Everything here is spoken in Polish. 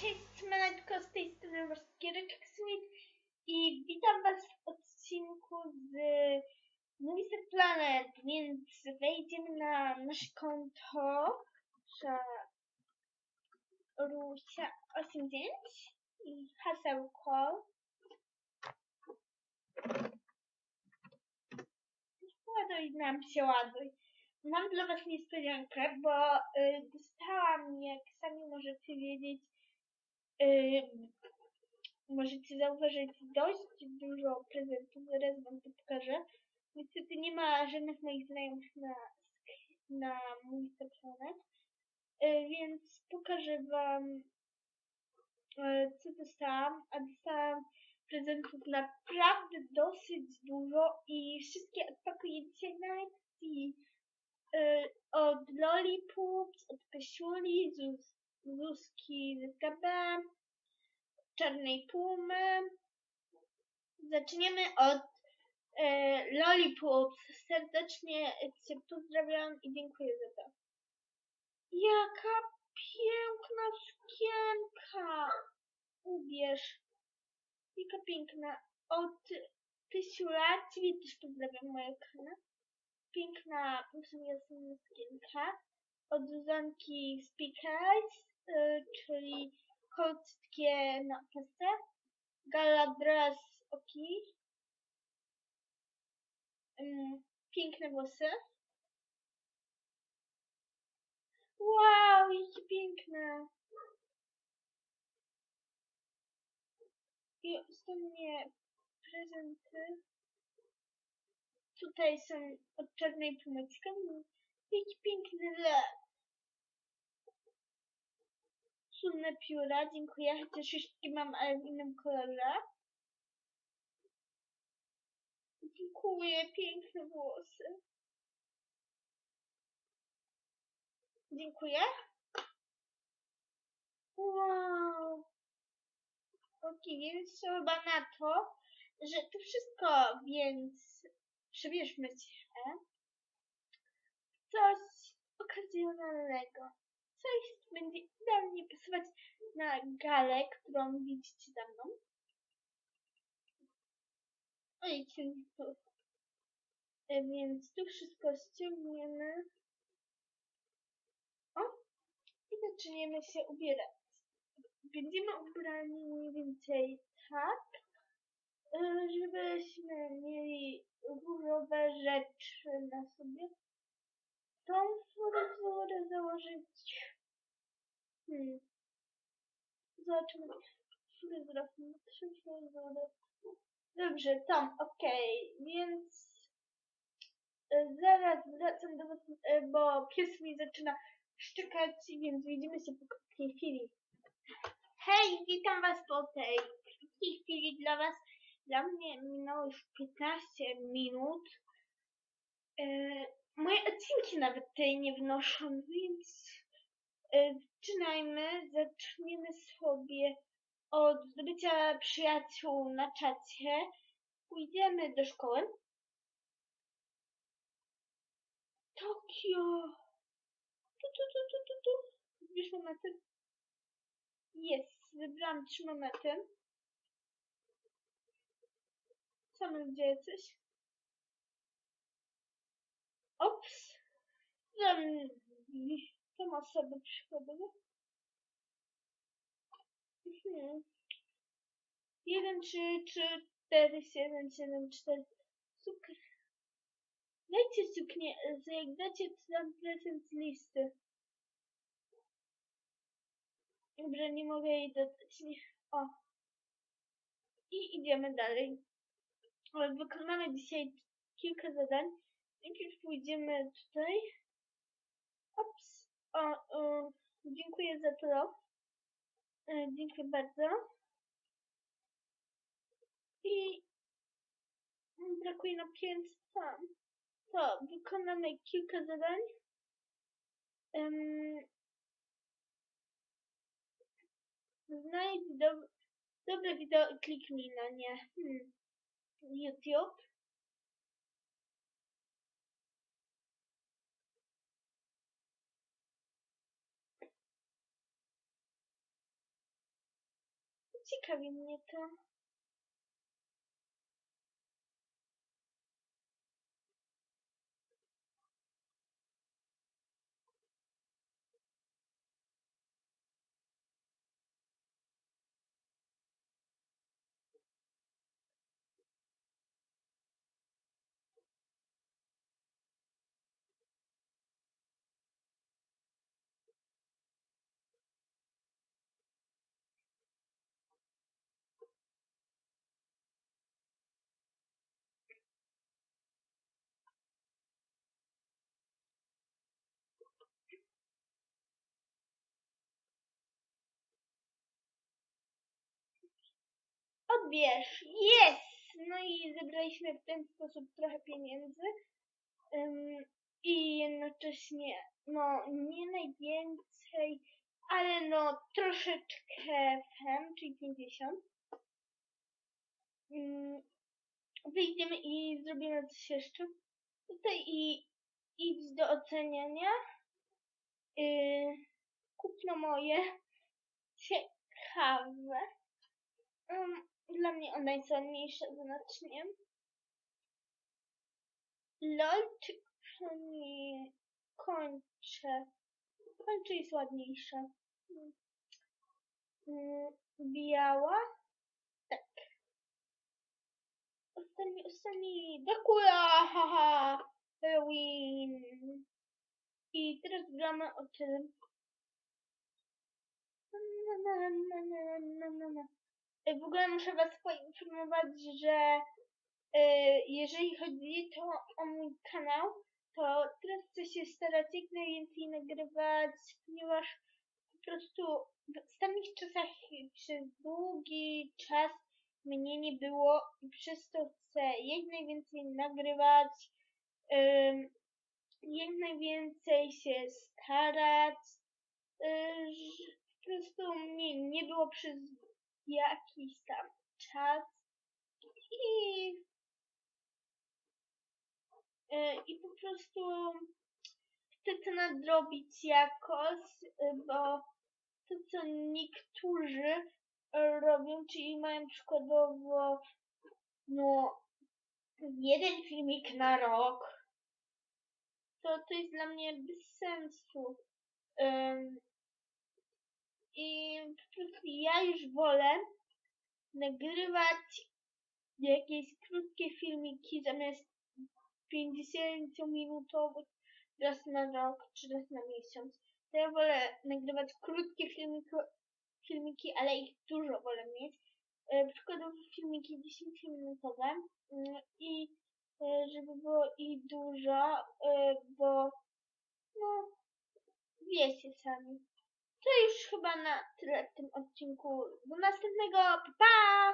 Cześć, Smaneczko, z tej strony wasz Giereczek Smith i witam was w odcinku z Movie Planet, więc wejdziemy na nasze konto Rusia 89 i hasełko Ładuj nam się, ładuj. Mam dla was niespodziankę, bo y, dostałam, jak sami możecie wiedzieć, możecie zauważyć dość dużo prezentów, zaraz wam to pokażę. Niestety nie ma żadnych moich znajomych na, na mój Planet, y, więc pokażę wam, y, co dostałam, a dostałam prezentów naprawdę dosyć dużo i wszystkie odpakuję dzisiaj na lekcji. Y, od Lollipops, od Pysiuli, Zus, Zuzki z GB, Czarnej Pumy. Zaczniemy od y, Lollipops. Serdecznie Cię pozdrawiam i dziękuję za to. Jaka piękna sukienka! Ubierz. Jaka piękna. Od Pysiula, Ciebie też pozdrawiam moją kanał piękna, w sumie sukienka od Zuzanki Speakers, czyli krótkie na pasce, gala dress oki, y, piękne włosy. Wow, jakie piękne! I ostatnie prezenty. Tutaj są od czarnej pumeczka. Jaki piękny led. Słynne pióra, dziękuję. Chociaż wszystkie mam, ale w innym kolorze. Dziękuję, piękne włosy. Dziękuję. Wow. Ok, więc chyba na to, że to wszystko, więc przebierzmy się coś okazjonalnego. Coś będzie idealnie pasować na galę, którą widzicie za mną. Oj, tu. Więc tu wszystko ściągniemy. O! I zaczniemy się ubierać. Będziemy ubrani mniej więcej tak, żebyśmy mieli różowe rzeczy na sobie. Tą fryzurę założyć. Hmm. Zobaczmy. Fryzura, trzy fryzury. Dobrze, tam, okej, okay. więc e, zaraz wracam do was, e, bo pies mi zaczyna szczekać, więc widzimy się po krótkiej chwili. Hej, witam was po tej krótkiej chwili dla was. Dla mnie minęło już 15 minut. E, moje odcinki nawet tej nie wnoszą, więc zaczynajmy. Zaczniemy sobie od zdobycia przyjaciół na czacie. Pójdziemy do szkoły. Tokio. Tu, tu, tu, tu, tu, tu. Zbierz momenty. Jest, wybrałam trzy momenty. Co my dzieje coś? Ops. Tam, osoby przychodowe. Hmm. 1, 3, 3, 4, 7, 7, 4. Super. Dajcie suknię, jak dacie tam prezent z listy. Dobrze, nie mogę jej dodać. O. I idziemy dalej wykonamy dzisiaj kilka zadań. Najpierw pójdziemy tutaj. Ops. O, o, dziękuję za to. E, dziękuję bardzo. I brakuje na 5 tam. To wykonamy kilka zadań. Um, znajdź do, dobre wideo i kliknij na nie. Hmm. YouTube ciekawi mnie to. Odbierz. Jest! No i zebraliśmy w ten sposób trochę pieniędzy. Ym, I jednocześnie, no nie najwięcej, ale no troszeczkę fem, czyli 50. Ym, wyjdziemy i zrobimy coś jeszcze. Tutaj i idź do oceniania. Yy, kupno moje. Ciekawe. Ym, dla mnie ona jest ładniejsza znacznie. Czy przynajmniej kończę. Kończę jest ładniejsza. Mm, Biała? Tak. Ostatni, ostatni. Dracula! Haha! Halloween! I teraz gramy o tym. Na, na, na, na, na, na, na. W ogóle muszę Was poinformować, że y, jeżeli chodzi to o mój kanał, to teraz chcę się starać jak najwięcej nagrywać, ponieważ po prostu w ostatnich czasach przez długi czas mnie nie było i przez to chcę jak najwięcej nagrywać, jak najwięcej się starać, że po prostu mnie nie było przez jakiś tam czas i, e, i po prostu chcę to nadrobić jakoś, e, bo to co niektórzy robią, czyli mają przykładowo no jeden filmik na rok, to to jest dla mnie bez sensu. I ja już wolę nagrywać jakieś krótkie filmiki zamiast 50 minutowych raz na rok czy raz na miesiąc. To ja wolę nagrywać krótkie filmiki, filmiki ale ich dużo wolę mieć. E, przykładowo filmiki 10 minutowe mm, i e, żeby było ich dużo, e, bo no wiecie sami. To już chyba na tyle w tym odcinku. Do następnego. Pa!